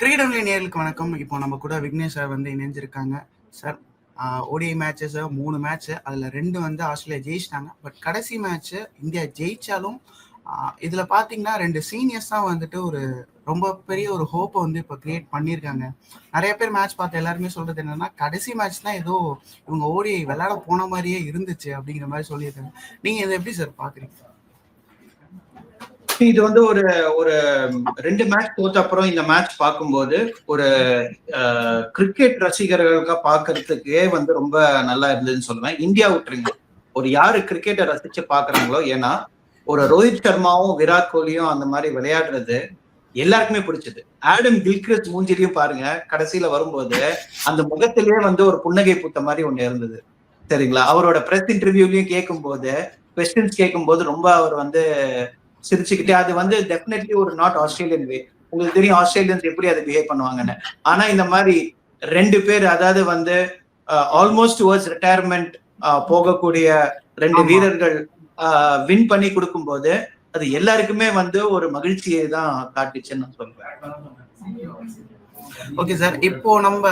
Cricket நேர்களுக்கு வணக்கம். இப்போ நம்ம கூட விக்னேஷ் சார் வந்து இணைஞ்சிருக்காங்க. சார் ஓடிஐ மேட்சஸ் மூணு மேட்ச் அதில் ரெண்டு வந்து ஆஸ்திரேலியா ஜெயிச்சிட்டாங்க. பட் கடைசி மேட்ச் இந்தியா ஜெயிச்சாலும் இதில் இதுல பாத்தீங்கன்னா ரெண்டு சீனியர்ஸ் தான் வந்துட்டு ஒரு ரொம்ப பெரிய ஒரு ஹோப்பை வந்து இப்போ கிரியேட் பண்ணியிருக்காங்க நிறைய பேர் மேட்ச் பார்த்து எல்லாருமே சொல்றது என்னன்னா கடைசி மேட்ச் தான் ஏதோ இவங்க ஓடிஐ விளையாட போன மாதிரியே இருந்துச்சு அப்படிங்கிற மாதிரி சொல்லியிருக்காங்க. நீங்க இதை எப்படி சார் பாக்குறீங்க? இது வந்து ஒரு ஒரு ரெண்டு மேட்ச் தோத்த அப்புறம் இந்த மேட்ச் பார்க்கும்போது ஒரு கிரிக்கெட் ரசிகர்களுக்காக பார்க்கறதுக்கே வந்து ரொம்ப நல்லா இருந்ததுன்னு சொல்லுவேன். இந்தியா விட்டுருங்க. ஒரு யாரு கிரிக்கெட்டை ரசிச்சு பாக்குறாங்களோ ஏன்னா ஒரு ரோஹித் சர்மாவும் விராட் கோலியும் அந்த மாதிரி விளையாடுறது எல்லாருக்குமே பிடிச்சது. ஆடம் கில்கிரஸ் மூஞ்சிலையும் பாருங்க கடைசியில வரும்போது அந்த முகத்திலேயே வந்து ஒரு புன்னகை பூத்த மாதிரி ஒண்ணு இருந்தது. சரிங்களா? அவரோட பிரஸ் இன்டர்வியூலையும் கேட்கும் போது கொஸ்டின்ஸ் கேட்கும் போது ரொம்ப அவர் வந்து சிரிச்சுக்கிட்டே அது வந்து டெஃபினெட்லி ஒரு நாட் ஆஸ்திரேலியன் வே உங்களுக்கு தெரியும் ஆஸ்திரேலியன்ஸ் எப்படி அதை பிஹேவ் பண்ணுவாங்கன்னு. ஆனா இந்த மாதிரி ரெண்டு பேர் அதாவது வந்து ஆல்மோஸ்ட் டுவர்ட்ஸ் ரிட்டையர்மெண்ட் போகக்கூடிய ரெண்டு வீரர்கள் வின் பண்ணி கொடுக்கும்போது அது எல்லாருக்குமே வந்து ஒரு மகிழ்ச்சியை தான் காட்டுச்சுன்னு நான் சொல்றேன் ஓகே சார் இப்போ நம்ம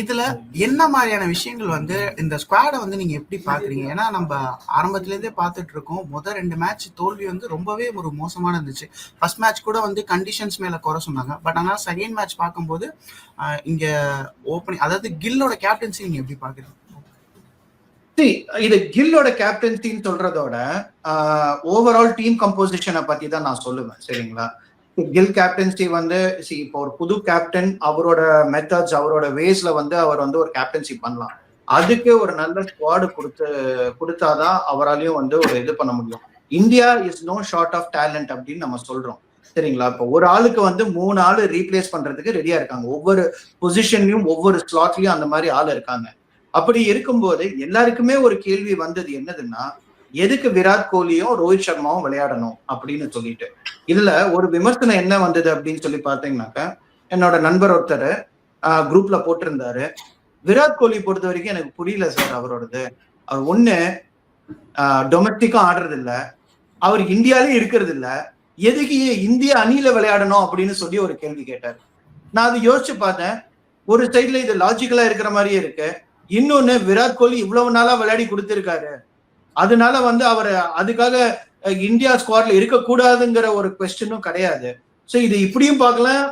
இதுல என்ன மாதிரியான விஷயங்கள் வந்து இந்த ஸ்குவாடை வந்து நீங்க எப்படி பாக்குறீங்க? ஏன்னா நம்ம ஆரம்பத்துல இருந்தே பார்த்துட்டு இருக்கோம் முதல் ரெண்டு மேட்ச் தோல்வி வந்து ரொம்பவே ஒரு மோசமான இருந்துச்சு. ஃபர்ஸ்ட் மேட்ச் கூட வந்து கண்டிஷன்ஸ் மேல குறை சொன்னாங்க. பட் ஆனால் செகண்ட் மேட்ச் பார்க்கும்போது இங்க ஓப்பனிங் அதாவது கில்லோட கேப்டன்சி நீங்க எப்படி பாக்குறீங்க? இது கில்லோட கேப்டன்சின்னு சொல்றதோட ஓவரால் டீம் கம்போசிஷனை பத்தி தான் நான் சொல்லுவேன். சரிங்களா? கில் கேப்டன்சி வந்து சி இப்போ ஒரு புது கேப்டன் அவரோட மெத்தட்ஸ் அவரோட வேஸ்ல வந்து அவர் வந்து ஒரு கேப்டன்சி பண்ணலாம். அதுக்கு ஒரு நல்ல ஸ்குவாடு கொடுத்து கொடுத்தாதான் அவராலையும் வந்து ஒரு இது பண்ண முடியும். India is no short of talent அப்படின்னு நம்ம சொல்றோம். சரிங்களா? இப்போ ஒரு ஆளுக்கு வந்து மூணு ஆள் ரீப்ளேஸ் பண்றதுக்கு ரெடியா இருக்காங்க. ஒவ்வொரு பொசிஷன்லயும் ஒவ்வொரு ஸ்லாட்லயும் அந்த மாதிரி ஆள் இருக்காங்க. அப்படி இருக்கும்போது எல்லாருக்குமே ஒரு கேள்வி வந்தது என்னதுன்னா எதுக்கு விராட் கோலியும் ரோஹித் சர்மாவும் விளையாடணும் அப்படின்னு சொல்லிட்டு. இதுல ஒரு விமர்சனம் என்ன வந்தது அப்படின்னு சொல்லி பாத்தீங்கன்னாக்க என்னோட நண்பர் ஒருத்தர் குரூப்ல போட்டிருந்தாரு. விராட் கோலி பொறுத்த வரைக்கும் எனக்கு புரியல சார் அவரோடது. அவர் ஒண்ணு டொமஸ்டிக்கும் ஆடுறது இல்ல அவர் இந்தியாலே இருக்கிறது இல்ல எதுக்கு இந்திய அணியில விளையாடணும் அப்படின்னு சொல்லி ஒரு கேள்வி கேட்டார். நான் அதை யோசிச்சு பார்த்தேன். ஒரு சைட்ல இது லாஜிக்கலா இருக்கிற மாதிரியே இருக்கு. இன்னொன்னு விராட் கோலி இவ்வளவு நாளா விளையாடி கொடுத்திருக்காரு. அதனால வந்து அவர் அதுக்காக இந்தியா ஸ்குவாட்ல இருக்கக்கூடாதுங்கிற ஒரு கொஸ்டினும் கிடையாது. ஸோ இது இப்படியும் பார்க்கலாம்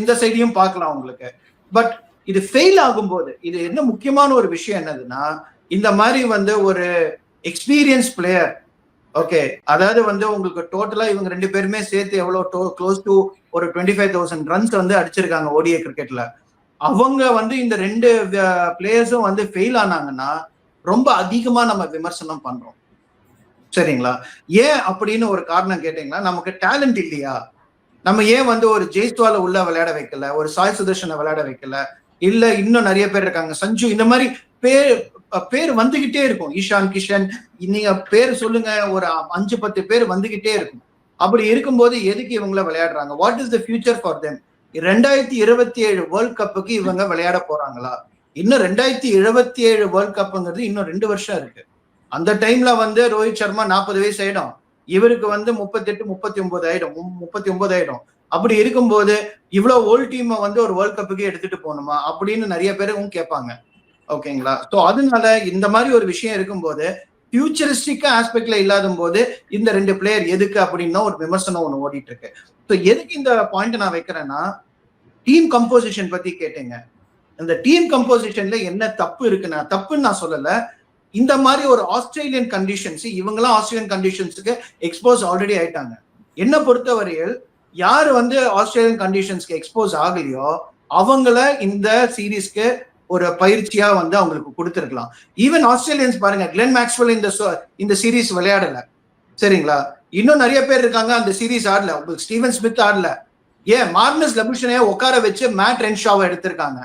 இந்த சைடையும் பார்க்கலாம் உங்களுக்கு. பட் இது ஃபெயில் ஆகும்போது இது என்ன முக்கியமான ஒரு விஷயம் என்னதுன்னா இந்த மாதிரி வந்து ஒரு எக்ஸ்பீரியன்ஸ் பிளேயர் ஓகே அதாவது வந்து உங்களுக்கு டோட்டலா இவங்க ரெண்டு பேருமே சேர்த்து எவ்வளோ டோ க்ளோஸ் டு ஒரு டுவெண்ட்டி ஃபைவ் தௌசண்ட் ரன்ஸ் வந்து அடிச்சிருக்காங்க ஓடிஏ கிரிக்கெட்ல அவங்க வந்து இந்த ரெண்டு பிளேயர்ஸும் வந்து ஃபெயில் ஆனாங்கன்னா ரொம்ப அதிகமா நம்ம விமர்சனம் பண்றோம். சரிங்களா? ஏன் அப்படின்னு ஒரு காரணம் கேட்டீங்கன்னா நமக்கு டேலண்ட் இல்லையா? நம்ம ஏன் வந்து ஒரு ஜெய்ஸ்வால உள்ள விளையாட வைக்கல? ஒரு சாய் சுதர்ஷனை விளையாட வைக்கல? இல்ல இன்னும் நிறைய பேர் இருக்காங்க. சஞ்சு இந்த மாதிரி பேர் பேர் வந்துகிட்டே இருக்கும். ஈஷான் கிஷன் நீங்க பேர் சொல்லுங்க. ஒரு அஞ்சு பத்து பேர் வந்துகிட்டே இருக்கும். அப்படி இருக்கும்போது எதுக்கு இவங்கள விளையாடுறாங்க? What is the future for them ரெண்டாயிரத்தி இருபத்தி ஏழு வேர்ல்ட் கப்புக்கு இவங்க விளையாட போறாங்களா? இன்னும் ரெண்டாயிரத்தி எழுபத்தி ஏழு வேர்ல்ட் கப்புங்கிறது இன்னும் ரெண்டு வருஷம் இருக்கு. அந்த டைம்ல வந்து ரோஹித் சர்மா நாற்பது வயசு ஆயிடும். இவருக்கு வந்து முப்பத்தெட்டு முப்பத்தி ஒன்பது ஆயிடும். முப்பத்தி ஒன்பது ஆயிடும். அப்படி இருக்கும்போது இவ்வளவு ஓல்ட் டீமை வந்து ஒரு வேர்ல்ட் கப்புக்கு எடுத்துட்டு போகணுமா? அப்படின்னு நிறைய பேரும் கேட்பாங்க. ஓகேங்களா ஸோ அதனால இந்த மாதிரி ஒரு விஷயம் இருக்கும்போது ஃபியூச்சரிஸ்டிக்கா ஆஸ்பெக்ட்ல இல்லாத போது இந்த ரெண்டு பிளேயர் எதுக்கு அப்படின்னு ஒரு விமர்சனம் ஒன்று ஓடிட்டு இருக்கு. ஸோ எதுக்கு இந்த பாயிண்ட் நான் வைக்கிறேன்னா டீம் கம்போசிஷன் பத்தி கேட்டீங்க. இந்த டீம் கம்போசிஷன்ல என்ன தப்பு இருக்குன்னா தப்புன்னு நான் சொல்லல. இந்த மாதிரி ஒரு ஆஸ்திரேலியன் கண்டிஷன்ஸ் இவங்கெல்லாம் ஆஸ்திரேலியன் கண்டிஷன்ஸுக்கு எக்ஸ்போஸ் ஆல்ரெடி ஆயிட்டாங்க. என்ன பொறுத்தவரையில் யார் வந்து ஆஸ்திரேலியன் கண்டிஷன்ஸ்க்கு எக்ஸ்போஸ் ஆகலையோ அவங்கள இந்த சீரீஸ்க்கு ஒரு பயிற்சியா வந்து அவங்களுக்கு கொடுத்துருக்கலாம். ஈவன் ஆஸ்திரேலியன்ஸ் பாருங்க கிளென் மேக்ஸ்வெல் இந்த இந்த சீரீஸ் விளையாடல. சரிங்களா? இன்னும் நிறைய பேர் இருக்காங்க அந்த சீரீஸ் ஆடல. உங்களுக்கு ஸ்டீவன் ஸ்மித் ஆடல. ஏன்? மார்னஸ் லபுஷனையே உட்கார வச்சு மேட் ரென்ஷாவை எடுத்திருக்காங்க.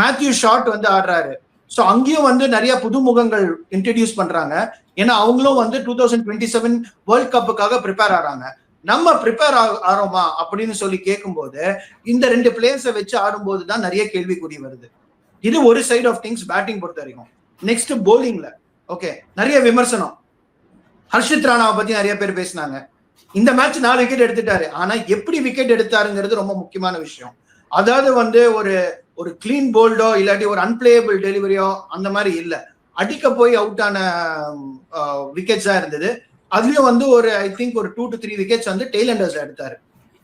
மேத்யூ ஷார்ட் வந்து ஆடுறாரு. ஸோ அங்கேயும் வந்து நிறைய புதுமுகங்கள் இன்ட்ரடியூஸ் பண்றாங்க. ஏன்னா அவங்களும் வந்து two thousand twenty seven world கப்புக்காக prepare ஆறாங்க. நம்ம ப்ரிப்பேர் ஆறோமா அப்படின்னு சொல்லி கேட்கும்போது இந்த ரெண்டு பிளேயர்ஸை வச்சு ஆடும்போது தான் நிறைய கேள்விக்குறி வருது. இது ஒரு சைட் ஆஃப் திங்ஸ் பேட்டிங் பொறுத்த வரைக்கும். நெக்ஸ்ட் போலிங்ல ஓகே நிறைய விமர்சனம். ஹர்ஷித் ராணாவை பத்தி நிறைய பேர் பேசினாங்க. இந்த மேட்ச் நாலு விக்கெட் எடுத்துட்டாரு. ஆனா எப்படி விக்கெட் எடுத்தாருங்கிறது ரொம்ப முக்கியமான விஷயம். அதாவது வந்து ஒரு ஒரு கிளீன் போல்டோ இல்லாட்டி ஒரு அன்பிளேயபிள் டெலிவரியோ அந்த மாதிரி இல்ல. அடிக்க போய் அவுட் ஆன விக்கெட்ஸ் தான் இருந்தது. அதுலயும் வந்து ஒரு ஐ திங்க் ஒரு டூ டு த்ரீ விக்கெட்ஸ் வந்து டெய்லண்டர்ஸ் எடுத்தாரு.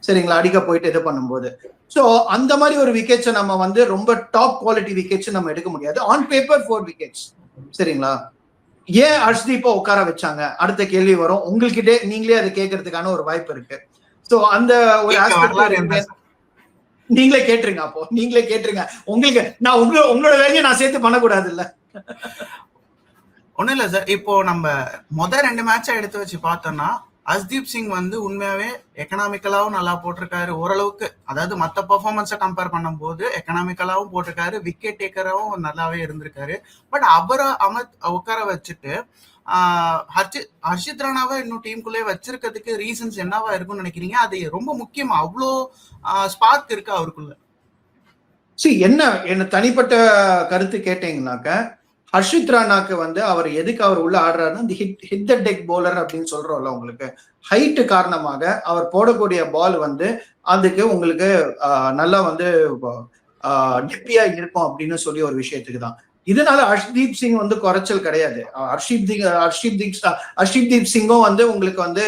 சரிங்களா? அடிக்க போயிட்டு இது பண்ணும்போது. ஸோ அந்த மாதிரி ஒரு விக்கெட்ஸை நம்ம வந்து ரொம்ப டாப் குவாலிட்டி விக்கெட்ஸ் நம்ம எடுக்க முடியாது. ஆன் பேப்பர் ஃபோர் விக்கெட்ஸ் சரிங்களா? ஏன் ஹர்ஷ்தீப்பை உட்கார வச்சாங்க? அடுத்த கேள்வி வரும். உங்கள்கிட்ட நீங்களே அதை கேட்கறதுக்கான ஒரு வாய்ப்பு இருக்கு. ஸோ அந்த ஒரு கேட்க வரலாறு என்ன ஆஸ்பெக்ட் சார்? நீங்களே கேட்டுருங்க அப்போ. நீங்களே கேட்டுருங்க. உங்களுக்கு நான் உங்க உங்களோட வேலையை நான் சேர்த்து பண்ணக்கூடாது இல்ல ஒண்ணும் இல்ல சார் இப்போ நம்ம மொதல் ரெண்டு மேட்சா எடுத்து வச்சு பார்த்தோம்னா அஸ்தீப் சிங் வந்து உண்மையாவே எக்கனாமிக்கலாவும் நல்லா போட்டிருக்காரு ஓரளவுக்கு. அதாவது மற்ற பர்ஃபார்மன்ஸை கம்பேர் பண்ணும்போது எக்கனாமிக்கலாவும் போட்டிருக்காரு விக்கெட் டேக்கராகவும் நல்லாவே இருந்திருக்காரு. பட் அவரை அமத் உட்கார வச்சுட்டு ஹர்ஷித் ஹர்ஷித் ராணாவை இன்னும் டீமுக்குள்ளே வச்சிருக்கிறதுக்கு ரீசன்ஸ் என்னவா இருக்கும்னு நினைக்கிறீங்க? அது ரொம்ப முக்கியமா. அவ்வளோ ஸ்பார்க் இருக்கு அவருக்குள்ள. சி என்ன என்ன தனிப்பட்ட கருத்து கேட்டீங்கன்னாக்க ஹர்ஷித் ராணாக்கு வந்து அவர் எதுக்கு அவர் உள்ள ஆடுறாருன்னா இந்த hit hit the deck bowler அப்படின்னு சொல்றோம்ல உங்களுக்கு. ஹைட்டு காரணமாக அவர் போடக்கூடிய பால் வந்து அதுக்கு உங்களுக்கு நல்லா வந்து டிப்பியா இருக்கும் அப்படின்னு சொல்லி ஒரு விஷயத்துக்கு தான். இதனால ஹர்ஷ்தீப் சிங் வந்து குறைச்சல் கிடையாது. ஹர்ஷீப் தீப் ஹர்ஷீப் தீப் ஹர்ஷீப் தீப் சிங்கும் வந்து உங்களுக்கு வந்து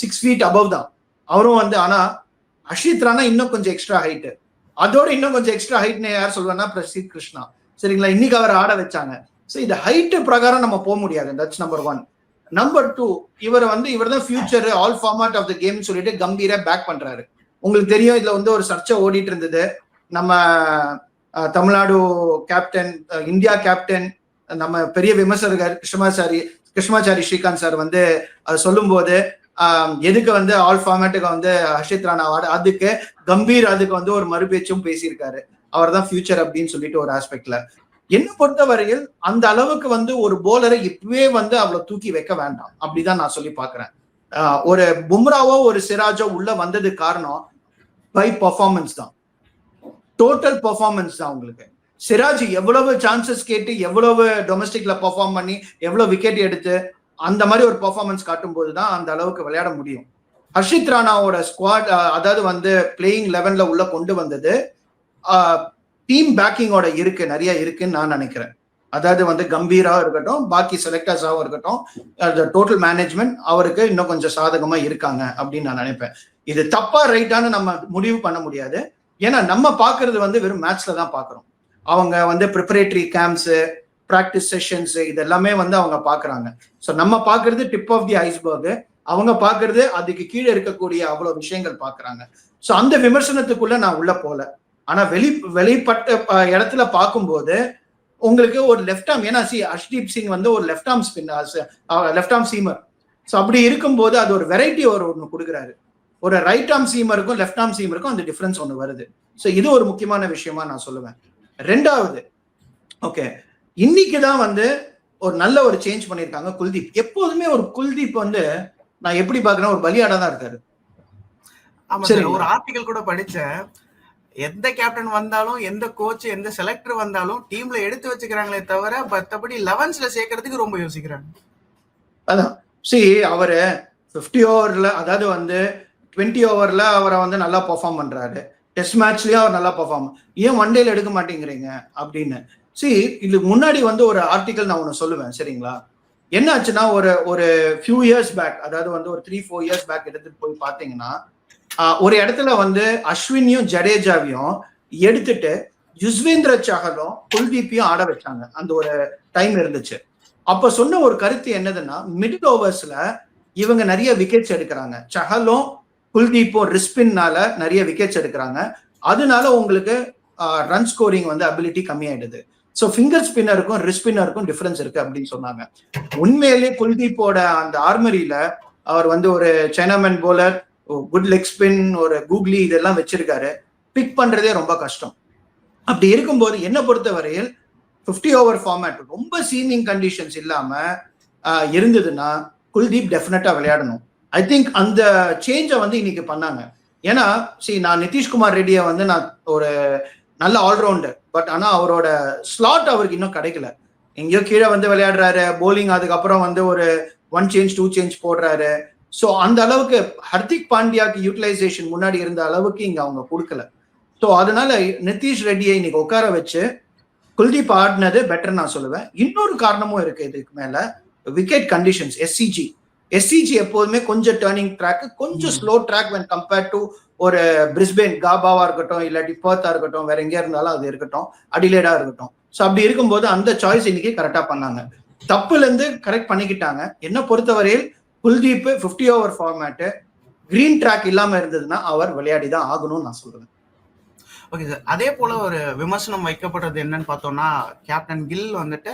சிக்ஸ் ஃபீட் அபவ் தான். அவரும் வந்து ஆனா அஷித் ராணா இன்னும் கொஞ்சம் எக்ஸ்ட்ரா ஹைட்டு அதோட இன்னும் கொஞ்சம் எக்ஸ்ட்ரா ஹைட்னு யார் சொல்லுவேன்னா பிரசீத் கிருஷ்ணா. சரிங்களா? இன்னைக்கு அவர் ஆட வச்சாங்க. ஸோ இந்த ஹைட்டு பிரகாரம் நம்ம போக முடியாது. That's number one number two இவர் வந்து இவர் தான் future all format of the game சொல்லிட்டு கம்பீரா பேக் பண்றாரு. உங்களுக்கு தெரியும் இதுல வந்து ஒரு சர்ச்சை ஓடிட்டு இருந்தது. நம்ம தமிழ்நாடு கேப்டன் இந்தியா கேப்டன் நம்ம பெரிய விமர்சகர் கிருஷ்ணமாச்சாரி கிருஷ்ணமாச்சாரி ஸ்ரீகாந்த் சார் வந்து அதை சொல்லும்போது எதுக்கு வந்து ஆல் ஃபார்மேட்டுக்கு வந்து ஹர்ஷித் ராணா அதுக்கு கம்பீர் அதுக்கு வந்து ஒரு மறுபேச்சும் பேசியிருக்காரு. அவர் தான் ஃபியூச்சர் அப்படின்னு சொல்லிட்டு ஒரு ஆஸ்பெக்ட்ல என்ன பொறுத்தவரையில் அந்த அளவுக்கு வந்து ஒரு போலரை இப்பவே வந்து அவளை தூக்கி வைக்க வேண்டாம். அப்படிதான் நான் சொல்லி பாக்குறேன் ஒரு பும்ராவோ ஒரு சிராஜோ உள்ள வந்தது காரணம் பை பர்ஃபார்மன்ஸ் தான். டோட்டல் பர்ஃபார்மன்ஸ் தான் உங்களுக்கு சிராஜ் எவ்வளவு சான்சஸ் கேட்டு எவ்வளவு டொமஸ்டிக்ல பெர்ஃபார்ம் பண்ணி எவ்வளவு விக்கெட் எடுத்து அந்த மாதிரி ஒரு பர்ஃபார்மன்ஸ் காட்டும் போது தான் அந்த அளவுக்கு விளையாட முடியும். ஹர்ஷித் ராணாவோட ஸ்குவாட் அதாவது வந்து பிளேயிங் லெவன்ல உள்ள கொண்டு வந்தது டீம் பேக்கிங்கோட இருக்கு நிறைய இருக்குன்னு நான் நினைக்கிறேன். அதாவது வந்து கம்பீரா இருக்கட்டும் பாக்கி செலக்டர்ஸாகவும் இருக்கட்டும் டோட்டல் மேனேஜ்மெண்ட் அவருக்கு இன்னும் கொஞ்சம் சாதகமா இருக்காங்க அப்படின்னு நான் நினைப்பேன். இது தப்பா ரைட்டான்னு நம்ம முடிவு பண்ண முடியாது. ஏன்னா நம்ம பார்க்கறது வந்து வெறும் மேட்ச்ல தான் பார்க்குறோம் அவங்க வந்து ப்ரிப்பரேட்டரி கேம்ப்ஸு ப்ராக்டிஸ் செஷன்ஸ் இது எல்லாமே வந்து அவங்க பார்க்குறாங்க ஸோ நம்ம பார்க்கறது டிப் ஆஃப் தி ஐஸ்பர்கு அவங்க பார்க்கறது அதுக்கு கீழே இருக்கக்கூடிய அவ்வளோ விஷயங்கள் பார்க்குறாங்க ஸோ அந்த விமர்சனத்துக்குள்ள நான் உள்ள போல. ஆனா வெளி வெளிப்பட்ட இடத்துல பார்க்கும்போது உங்களுக்கு ஒரு லெஃப்ட் ஆர்ம் ஏன்னா சி ஹர்ஷ்தீப் சிங் வந்து ஒரு left arm spin left arm seamer so அப்படி இருக்கும்போது அது ஒரு வெரைட்டி ஒரு ஒன்று கொடுக்குறாரு. ஒரு ரைட் ஆர்ம் சீமருக்கும் லெஃப்ட் ஆர்ம் சீமருக்கும் அந்த டிஃபரன்ஸ் ஒன்று வருது. ஸோ இது ஒரு முக்கியமான விஷயமா நான் சொல்லுவேன். ரெண்டாவது ஓகே இன்னைக்கு தான் வந்து ஒரு நல்ல ஒரு சேஞ்ச் பண்ணியிருக்காங்க குல்தீப். எப்போதுமே ஒரு குல்தீப் வந்து நான் எப்படி பார்க்கறேன் ஒரு பலியாடா தான் இருக்காரு. ஆமா. சார் ஒரு ஆர்டிகல் கூட படிச்சேன். எந்த கேப்டன் வந்தாலும் எந்த கோச் எந்த செலக்டர் வந்தாலும் டீம்ல எடுத்து வச்சுக்கிறாங்களே தவிர மற்றபடி லெவன்ஸ்ல சேர்க்கறதுக்கு ரொம்ப யோசிக்கிறாங்க. அதான். சி அவரு ஃபிஃப்டி ஓவர்ல அதாவது வந்து டுவெண்ட்டி ஓவர்ல அவரை வந்து நல்லா பெர்ஃபார்ம் பண்றாரு. டெஸ்ட் மேட்ச்லயும் அவர் நல்லா பெர்ஃபார்ம் ஏன் ஒன் டேல எடுக்க மாட்டேங்கிறீங்க? அப்படின்னு. சி இதுக்கு முன்னாடி வந்து ஒரு ஆர்டிக்கல் நான் ஒன்று சொல்லுவேன் சரிங்களா? என்ன ஆச்சுன்னா ஒரு ஒரு ஃபியூ இயர்ஸ் பேக் அதாவது வந்து ஒரு த்ரீ ஃபோர் இயர்ஸ் பேக் எடுத்துட்டு போய் பார்த்தீங்கன்னா ஒரு இடத்துல வந்து அஸ்வினியும் ஜடேஜாவையும் எடுத்துட்டு யுஸ்வேந்திர சஹலும் குல்தீப்பையும் ஆட வச்சாங்க. அந்த ஒரு டைம் இருந்துச்சு. அப்ப சொன்ன ஒரு கருத்து என்னதுன்னா மிடில் ஓவர்ஸ்ல இவங்க நிறைய விக்கெட்ஸ் எடுக்கிறாங்க. சஹலும் குல்தீப்பும் ரிஸ்பின்னால நிறைய விக்கெட்ஸ் எடுக்கிறாங்க. அதனால உங்களுக்கு ரன் ஸ்கோரிங் வந்து அபிலிட்டி கம்மியாயிடுது. ஸோ ஃபிங்கர் ஸ்பின்னருக்கும் ரிஸ்பின்னருக்கும் டிஃபரன்ஸ் இருக்கு அப்படின்னு சொன்னாங்க. உண்மையிலேயே குல்தீப்போட அந்த ஆர்மரியில அவர் வந்து ஒரு chinaman bowler good leg spin ஒரு கூகுளி இதெல்லாம் வச்சிருக்காரு. பிக் பண்றதே ரொம்ப கஷ்டம். அப்படி இருக்கும்போது என்ன பொறுத்த வரையில் ஃபிஃப்டி ஓவர் ஃபார்மேட் ரொம்ப சீமிங் கண்டிஷன்ஸ் இல்லாம இருந்ததுன்னா குல்தீப் டெஃபினட்டா விளையாடணும். ஐ திங்க் அந்த சேஞ்சை வந்து இன்னைக்கு பண்ணாங்க. ஏன்னா சரி நான் நிதிஷ்குமார் ரெட்டியை வந்து நான் ஒரு நல்ல ஆல்ரவுண்டர் பட் ஆனா அவரோட ஸ்லாட் அவருக்கு இன்னும் கிடைக்கல. எங்கேயோ கீழே வந்து விளையாடுறாரு போலிங் அதுக்கப்புறம் வந்து ஒரு ஒன் சேஞ்ச் டூ சேஞ்ச் போடுறாரு. ஸோ அந்த அளவுக்கு ஹர்திக் பாண்டியாக்கு யூட்டிலைசேஷன் முன்னாடி இருந்த அளவுக்கு இங்க அவங்க கொடுக்கல. ஸோ அதனால நிதிஷ் ரெட்டியை இன்னைக்கு உட்கார வச்சு குல்தீப் ஆடினது பெட்டர் நான் சொல்லுவேன். இன்னொரு காரணமும் இருக்கு இதுக்கு மேல. விக்கெட் கண்டிஷன்ஸ் எஸ்சிஜி எஸ்சிஜி எப்போதுமே கொஞ்சம் டேர்னிங் ட்ராக் கொஞ்சம். Slow track when compared to ஒரு பிரிஸ்பெயின் காபாவா இருக்கட்டும் இல்லாட்டி பர்த்தா இருக்கட்டும் வேற எங்கேயா இருந்தாலும் அது இருக்கட்டும் அடிலேடா இருக்கட்டும். ஸோ அப்படி இருக்கும்போது அந்த சாய்ஸ் இன்னைக்கு கரெக்டா பண்ணாங்க. தப்புல இருந்து கரெக்ட் பண்ணிக்கிட்டாங்க. என்ன பொறுத்தவரையில் Kuldeep 50 over format green track இல்லாம இருந்ததுன்னா அவர் விளையாடி தான் ஆகணும்னு நான் சொல்றேன். ஓகே சார் அதே போல ஒரு விமர்சனம் வைக்கப்படுறது என்னன்னு பார்த்தோம்னா கேப்டன் கில் வந்துட்டு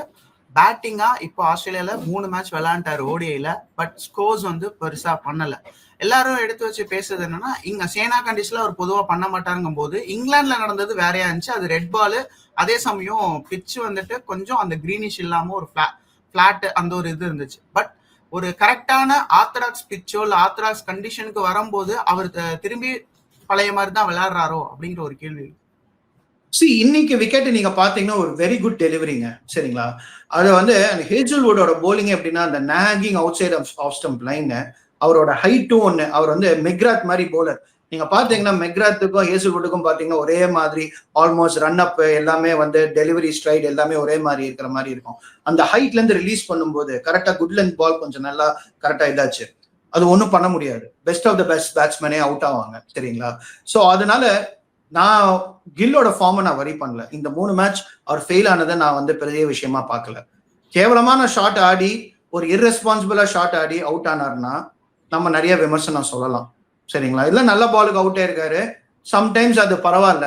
பேட்டிங்கா இப்போ ஆஸ்திரேலியால மூணு மேட்ச் விளையாண்டாரு ஓடிஐல பட் ஸ்கோர்ஸ் வந்து பெருசா பண்ணல. எல்லாரும் எடுத்து வச்சு பேசுறது என்னன்னா இங்க சேனா கண்டிஸ்ல அவர் பொதுவா பண்ண மாட்டாருங்கும் போது இங்கிலாந்துல நடந்தது வேறையா இருந்துச்சு. அது ரெட் பால் அதே சமயம் பிட்ச் வந்துட்டு கொஞ்சம் அந்த கிரீனிஷ் இல்லாம ஒரு ஃபிளாட் அந்த ஒரு இது இருந்துச்சு. பட் ஒரு கரெக்டான ஆர்த்தடாக்ஸ் பிச்சோ இல்ல ஆர்த்தடாக்ஸ் கண்டிஷனுக்கு வரும்போது அவர் திரும்பி பழைய மாதிரி தான் விளையாடுறாரோ அப்படிங்கிற ஒரு கேள்வி. சி இன்னைக்கு விக்கெட் நீங்க பாத்தீங்கன்னா ஒரு வெரி குட் டெலிவரிங்க சரிங்களா? அது வந்து அந்த ஹேஜல்வுட்டோட போலிங் எப்படின்னா அந்த nagging outside off stump line அவரோட ஹைட்டும் ஒன்று அவர் வந்து மெக்ராத் மாதிரி போலர் நீங்க பாத்தீங்கன்னா மெக்ராத்துக்கும் ஹேசல்வுட்டுக்கும் பாத்தீங்கன்னா ஒரே மாதிரி ஆல்மோஸ்ட் ரன் அப் எல்லாமே வந்து டெலிவரி ஸ்ட்ரைட் எல்லாமே ஒரே மாதிரி இருக்கிற மாதிரி இருக்கும். அந்த ஹைட்ல இருந்து ரிலீஸ் பண்ணும்போது கரெக்டா குட் லென்த் பால் கொஞ்சம் நல்லா கரெக்டா இதாச்சு. அது ஒன்றும் பண்ண முடியாது. பெஸ்ட் ஆஃப் த பெஸ்ட் பேட்ஸ்மேனே அவுட் ஆவாங்க சரிங்களா? ஸோ அதனால நான் கில்லோட ஃபார்மை நான் வரி பண்ணல. இந்த மூணு மேட்ச் அவர் ஃபெயில் ஆனதை நான் வந்து பெரிய விஷயமா பார்க்கல. கேவலமான ஷாட் ஆடி ஒரு இர்ரெஸ்பான்சிபிளா ஷாட் ஆடி அவுட் ஆனார்னா நம்ம நிறைய விமர்சனம் சொல்லலாம். சரிங்களா? இல்ல நல்ல பாலுக்கு அவுட் ஆயிருக்காரு. சம்டைம்ஸ் அது பரவாயில்ல.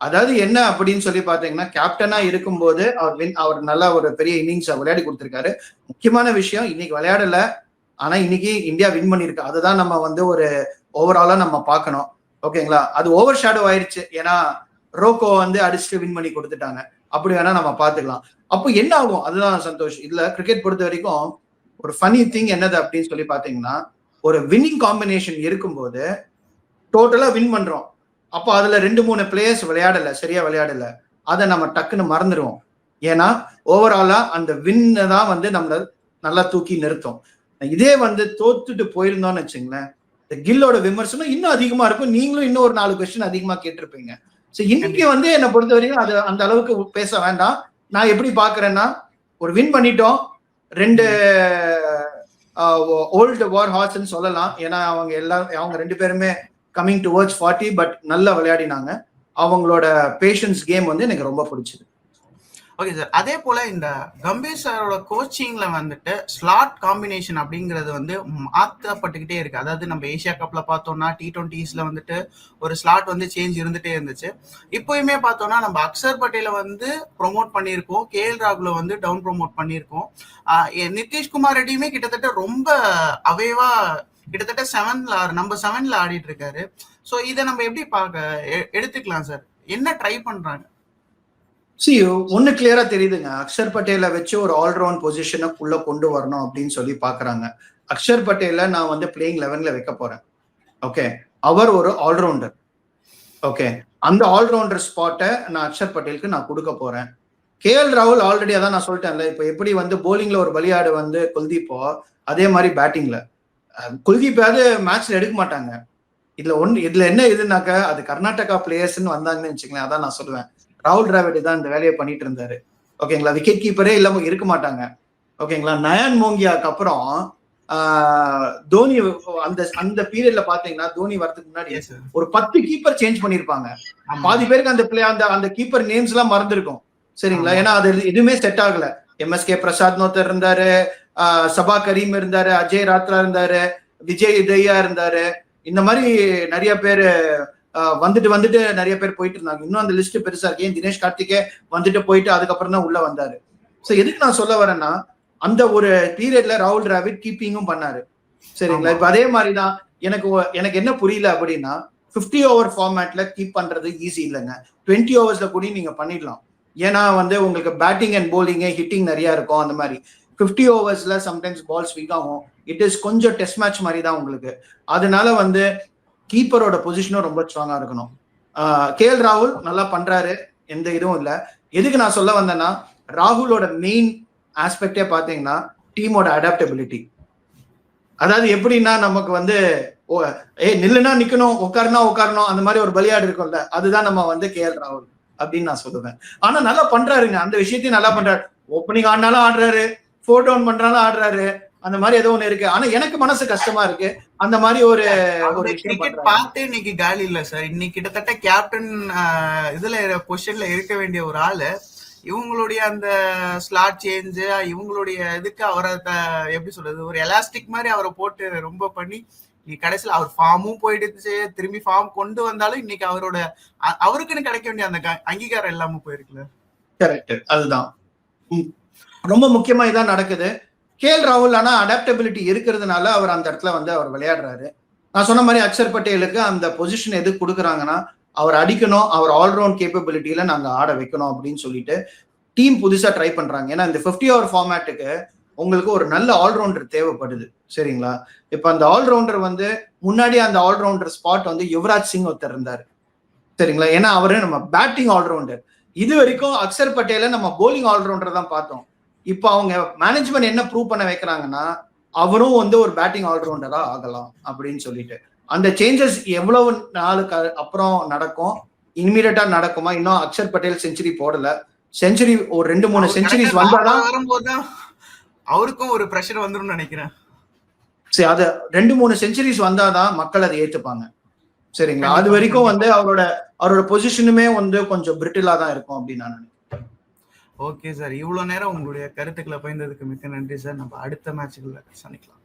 அதாவது என்ன அப்படின்னு சொல்லி பாத்தீங்கன்னா கேப்டனா இருக்கும்போது அவர் வின் அவர் நல்ல ஒரு பெரிய இன்னிங்ஸ் விளையாடி கொடுத்திருக்காரு. முக்கியமான விஷயம் இன்னைக்கு விளையாடல. ஆனா இன்னைக்கு இந்தியா வின் பண்ணிருக்கு அதுதான் நம்ம வந்து ஒரு ஓவராலா நம்ம பார்க்கணும். ஓகேங்களா அது ஓவர் ஷேடோ ஆயிடுச்சு ஏன்னா ரோக்கோ வந்து அடிச்சுட்டு வின் பண்ணி கொடுத்துட்டாங்க. அப்படி வேணா நம்ம பாத்துக்கலாம் அப்போ என்ன ஆகும்? அதுதான் சந்தோஷ். இதுல கிரிக்கெட் பொறுத்த வரைக்கும் ஒரு ஃபனி திங் என்னது அப்படின்னு சொல்லி பாத்தீங்கன்னா ஒரு வின்னிங் காம்பினேஷன் இருக்கும்போது டோட்டலாக வின் பண்ணுறோம் அப்போ அதில் ரெண்டு மூணு பிளேயர்ஸ் விளையாடலை சரியாக விளையாடலை அதை நம்ம டக்குன்னு மறந்துடுவோம் ஏன்னா ஓவராலாக அந்த வின்னை தான் வந்து நம்மளை நல்லா தூக்கி நிறுத்தும். இதே வந்து தோத்துட்டு போயிருந்தோம்னு வச்சுங்களேன் இந்த கில்லோட விமர்சனம் இன்னும் அதிகமாக இருக்கும். நீங்களும் இன்னும் ஒரு நாலு கொஸ்டின் அதிகமாக கேட்டிருப்பீங்க. ஸோ இன்னைக்கு வந்து என்னை பொறுத்த வரைக்கும் அது அந்த அளவுக்கு பேச வேண்டாம். நான் எப்படி பார்க்குறேன்னா ஒரு வின் பண்ணிட்டோம். ரெண்டு ஓல்டு வார் ஹார்ஸ்ன்னு சொல்லலாம். ஏன்னா அவங்க எல்லா அவங்க ரெண்டு பேருமே கம்மிங் டுவர்ட்ஸ் ஃபார்ட்டி பட் நல்லா விளையாடினாங்க. அவங்களோட பேஷன்ஸ் கேம் வந்து எனக்கு ரொம்ப பிடிச்சது. ஓகே சார் அதே போல இந்த கம்பீர் சாரோட கோச்சிங்ல வந்துட்டு ஸ்லாட் காம்பினேஷன் அப்படிங்கிறது வந்து மாற்றப்பட்டுக்கிட்டே இருக்கு. அதாவது நம்ம ஏசியா கப்ல பார்த்தோம்னா டி டுவெண்ட்டிஸ்ல வந்துட்டு ஒரு ஸ்லாட் வந்து சேஞ்ச் இருந்துட்டே இருந்துச்சு. இப்போயுமே பார்த்தோம்னா நம்ம அக்சர் பட்டேல வந்து ப்ரோமோட் பண்ணியிருக்கோம். கே எல் ராகுல வந்து டவுன் ப்ரோமோட் பண்ணியிருக்கோம். நிதிஷ்குமார் ரெட்டியுமே கிட்டத்தட்ட ரொம்ப அவைவா கிட்டத்தட்ட செவன்ல நம்ம செவன்ல ஆடிட்டு இருக்காரு. ஸோ இதை நம்ம எப்படி பார்க்க எடுத்துக்கலாம் சார் என்ன ட்ரை பண்றாங்க? சி ஒன்று கிளியரா தெரியுதுங்க. அக்ஷர் பட்டேலை வச்சு ஒரு ஆல்ரவுண்ட் பொசிஷனை உள்ள கொண்டு வரணும் அப்படின்னு சொல்லி பாக்குறாங்க. அக்ஷர் பட்டேலை நான் வந்து பிளேயிங் லெவன்ல வைக்க போறேன். ஓகே அவர் ஒரு ஆல்ரவுண்டர் ஓகே அந்த ஆல்ரவுண்டர் ஸ்பாட்டை நான் அக்ஷர் பட்டேலுக்கு நான் கொடுக்க போறேன். கே எல் ராகுல் ஆல்ரெடி அதான் நான் சொல்லிட்டேன்ல. இப்போ எப்படி வந்து போலிங்ல ஒரு பலியாடு வந்து குல்தீப்போ அதே மாதிரி பேட்டிங்ல குல்தீப்பாவது மேட்ச்ல எடுக்க மாட்டாங்க. இதுல ஒன்னு இதுல என்ன இதுனாக்கா அது கர்நாடகா பிளேயர்ஸ்ன்னு வந்தாங்கன்னு வச்சுக்கலாம் அதான் நான் சொல்லுவேன். ராகுல் டிராவிட் தான் இந்த வேலையை பண்ணிட்டு இருந்தாரு. ஓகேங்களா? விக்கெட் கீப்பரே இல்லாம இருக்க மாட்டாங்க. ஓகேங்களா? நயன் மோங்கியாக்கு அப்புறம் தோனி அந்த அந்த பீரியட்ல பாத்தீங்கன்னா தோனி வரதுக்கு முன்னாடி. ஒரு பத்து கீப்பர் சேஞ்ச் பண்ணிருப்பாங்க. பாதி பேருக்கு அந்த பிளே அந்த அந்த கீப்பர் நேம்ஸ் எல்லாம் மறந்துருக்கும். சரிங்களா. ஏன்னா அது எதுவுமே செட் ஆகல. எம்எஸ்கே பிரசாத் ஒருத்தர் இருந்தாரு சபா கரீம் இருந்தாரு அஜய் ராத்ரா இருந்தாரு விஜய் தையா இருந்தாரு. இந்த மாதிரி நிறைய பேர் வந்துட்டு வந்துட்டு நிறைய பேர் போயிட்டு இருந்தாங்க. இன்னும் அந்த லிஸ்ட் பெருசா இருக்கு. ஏன் தினேஷ் கார்த்திகே வந்துட்டு போயிட்டு அதுக்கப்புறம் தான் உள்ள வந்தாரு. சோ எதுக்கு நான் சொல்ல வரேன்னா அந்த ஒரு பீரியட்ல ராகுல் டிராவிட் கீப்பிங்கும் பண்ணாரு. சரிங்களா. இப்ப அதே மாதிரிதான் எனக்கு ஒ- எனக்கு என்ன புரியல அப்படின்னா 50 ஓவர் ஃபார்மேட்ல கீப் பண்றது ஈஸி இல்லைங்க. டுவெண்ட்டி ஓவர்ஸ்ல கூட நீங்க பண்ணிடலாம். ஏன்னா வந்து உங்களுக்கு பேட்டிங் அண்ட் bowling ஹிட்டிங் நிறைய இருக்கும் அந்த மாதிரி. 50 ஓவர்ஸ்ல சம்டைம்ஸ் பால்ஸ் வீக் ஆகும். இட் இஸ் கொஞ்சம் டெஸ்ட் மேட்ச் மாதிரி தான் உங்களுக்கு. அதனால வந்து கீப்பரோட பொசிஷனும் ரொம்ப ஸ்ட்ராங்கா இருக்கணும். கே எல் ராகுல் நல்லா பண்றாரு. எந்த இதுவும் இல்லை. எதுக்கு நான் சொல்ல வந்தேன்னா ராகுலோட மெயின் ஆஸ்பெக்டே பார்த்தீங்கன்னா டீமோட அடாப்டபிலிட்டி அதாவது எப்படின்னா நமக்கு வந்து ஓ ஏய் நில்லுனா நிக்கணும் உட்காருனா உட்காரணும் அந்த மாதிரி ஒரு பலியாடு இருக்கும்ல அதுதான் நம்ம வந்து கே எல் ராகுல் அப்படின்னு நான் சொல்லுவேன். ஆனா நல்லா பண்றாருங்க. அந்த விஷயத்தையும் நல்லா பண்றாரு. ஓப்பனிங் ஆடினாலும் ஆடுறாரு. ஃபோர் டவுன் பண்றாலும் ஆடுறாரு. அந்த மாதிரி ஏதோ ஒண்ணு இருக்கு. ஆனா எனக்கு மனசு கஷ்டமா இருக்கு. அந்த மாதிரி ஒரு ஒரு கிரிக்கெட். பார்த்து இன்னைக்கு காலி இல்ல சார் இன்னைக்கு கிட்டத்தட்ட கேப்டன் இதுல பொசிஷன்ல இருக்க வேண்டிய ஒரு ஆளு இவங்களுடைய அந்த ஸ்லாட் சேஞ்ச் இவங்களுடைய இதுக்கு அவரை எப்படி சொல்றது ஒரு எலாஸ்டிக் மாதிரி அவரை போட்டு ரொம்ப பண்ணி நீ கடைசியில் அவர் ஃபார்மும் போயிடுச்சு. திரும்பி ஃபார்ம் கொண்டு வந்தாலும் இன்னைக்கு அவரோட அவருக்குன்னு கிடைக்க வேண்டிய அந்த அங்கீகாரம் இல்லாம போயிருக்குல்ல. கரெக்ட் அதுதான். ரொம்ப முக்கியமா இதான் நடக்குது. கேஎல் ராகுல் ஆனால் அடாப்டபிலிட்டி இருக்கிறதுனால அவர் அந்த இடத்துல வந்து அவர் விளையாடுறாரு. நான் சொன்ன மாதிரி அக்ஷர் பட்டேலுக்கு அந்த பொசிஷன் எது கொடுக்குறாங்கன்னா அவர் அடிக்கணும் அவர் ஆல்ரவுண்ட் கேப்பபிலிட்டியில நாங்கள் ஆட வைக்கணும் அப்படின்னு சொல்லிட்டு டீம் புதுசாக ட்ரை பண்ணுறாங்க ஏன்னா இந்த 50 ஓவர் ஃபார்மேட்டுக்கு உங்களுக்கு ஒரு நல்ல ஆல்ரவுண்டர் தேவைப்படுது. சரிங்களா? இப்போ அந்த ஆல்ரவுண்டர் வந்து முன்னாடி அந்த ஆல்ரவுண்டர் ஸ்பாட் வந்து யுவராஜ் சிங் ஒருத்தர் இருந்தார். சரிங்களா? ஏன்னா அவரு நம்ம பேட்டிங் ஆல்ரவுண்டர் இது வரைக்கும் அக்ஷர் பட்டேல நம்ம போலிங் ஆல்ரவுண்டர் தான் பார்த்தோம். இப்போ அவங்க மேனேஜ்மெண்ட் என்ன ப்ரூவ் பண்ண வைக்கிறாங்கன்னா அவரும் வந்து ஒரு பேட்டிங் ஆல்ரவுண்டரா ஆகலாம் அப்படின்னு சொல்லிட்டு. அந்த சேஞ்சஸ் எவ்வளவு நாளுக்கு அப்புறம் நடக்கும்? இனிமீடியட்டா நடக்குமா? இன்னும் அக்ஷர் பட்டேல் செஞ்சுரி போடல. செஞ்சுரி ஒரு ரெண்டு மூணு செஞ்சுரிஸ் வந்தாதான் வரும்போதுதான் அவருக்கும் ஒரு ப்ரெஷர் வந்துரும்னு நினைக்கிறேன். சரி அது ரெண்டு மூணு செஞ்சுரிஸ் வந்தாதான் மக்கள் அதை ஏத்துப்பாங்க. சரிங்களா? அது வரைக்கும். வந்து அவரோட அவரோட பொசிஷனுமே வந்து கொஞ்சம் பிரிட்டிலா தான் இருக்கும் அப்படின்னு நான் நினைக்கிறேன். ஓகே சார் இவ்வளோ நேரம் உங்களுடைய கருத்துக்களை பயந்ததுக்கு மிக்க நன்றி சார் நம்ம அடுத்த மேட்சுக்குள்ள சந்திக்கலாம்.